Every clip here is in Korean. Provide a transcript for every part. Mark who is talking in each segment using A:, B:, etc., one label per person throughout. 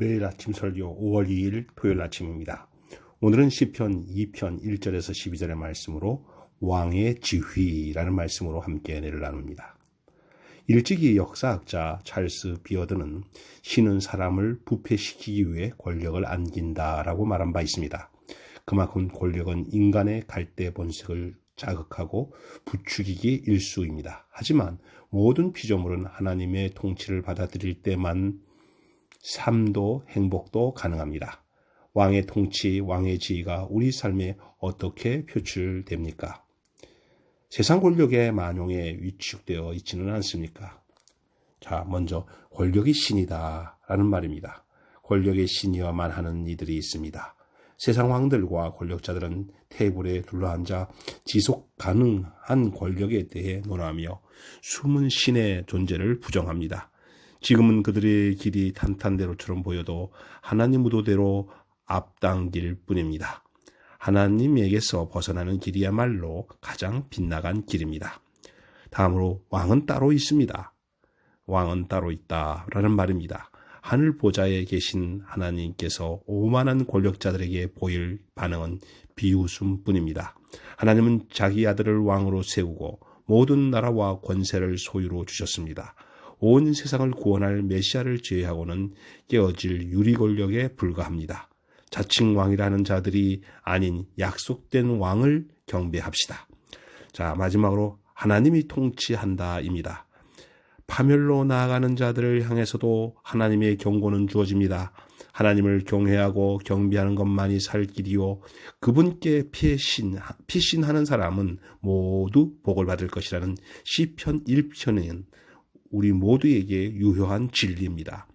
A: 매일 아침 설교 5월 2일 토요일 아침입니다. 오늘은 시편 2편 1절에서 12절의 말씀으로 왕의 지휘라는 말씀으로 함께 은혜를 나눕니다. 일찍이 역사학자 찰스 비어드는 신은 사람을 부패시키기 위해 권력을 안긴다라고 말한 바 있습니다. 그만큼 권력은 인간의 갈대 본색을 자극하고 부추기기 일수입니다. 하지만 모든 피조물은 하나님의 통치를 받아들일 때만 삶도 행복도 가능합니다. 왕의 통치, 왕의 지위가 우리 삶에 어떻게 표출됩니까? 세상 권력의 만용에 위축되어 있지는 않습니까? 자, 먼저 권력이 신이다 라는 말입니다. 권력의 신이어만 하는 이들이 있습니다. 세상 왕들과 권력자들은 테이블에 둘러앉아 지속 가능한 권력에 대해 논하며 숨은 신의 존재를 부정합니다. 지금은 그들의 길이 탄탄대로처럼 보여도 하나님 무도대로 앞당길 뿐입니다. 하나님에게서 벗어나는 길이야말로 가장 빗나간 길입니다. 다음으로 왕은 따로 있습니다. 왕은 따로 있다라는 말입니다. 하늘 보좌에 계신 하나님께서 오만한 권력자들에게 보일 반응은 비웃음 뿐입니다. 하나님은 자기 아들을 왕으로 세우고 모든 나라와 권세를 소유로 주셨습니다. 온 세상을 구원할 메시아를 제외하고는 깨어질 유리 권력에 불과합니다. 자칭 왕이라는 자들이 아닌 약속된 왕을 경배합시다. 자, 마지막으로 하나님이 통치한다입니다. 파멸로 나아가는 자들을 향해서도 하나님의 경고는 주어집니다. 하나님을 경외하고 경비하는 것만이 살 길이요. 그분께 피신, 피신하는 사람은 모두 복을 받을 것이라는 시편 1편은 우리 모두에게 유효한 진리입니다.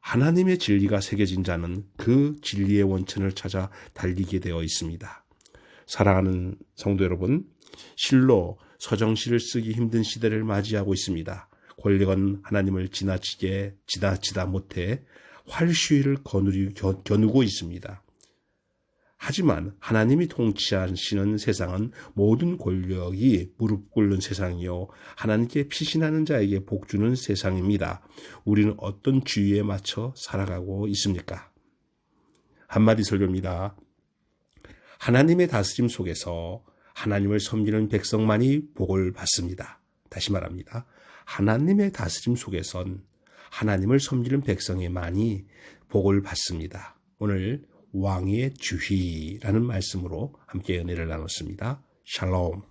A: 하나님의 진리가 새겨진 자는 그 진리의 원천을 찾아 달리게 되어 있습니다. 사랑하는 성도 여러분, 실로 서정시를 쓰기 힘든 시대를 맞이하고 있습니다. 권력은 하나님을 지나치게 지나치다 못해 활시위를 거누리, 겨누고 있습니다. 하지만 하나님이 통치하시는 세상은 모든 권력이 무릎 꿇는 세상이요. 하나님께 피신하는 자에게 복 주는 세상입니다. 우리는 어떤 주의에 맞춰 살아가고 있습니까? 한마디 설교입니다. 하나님의 다스림 속에서 하나님을 섬기는 백성만이 복을 받습니다. 다시 말합니다. 하나님의 다스림 속에선 하나님을 섬기는 백성에만이 복을 받습니다. 오늘 왕의 주휘라는 말씀으로 함께 은혜를 나눴습니다. 샬롬.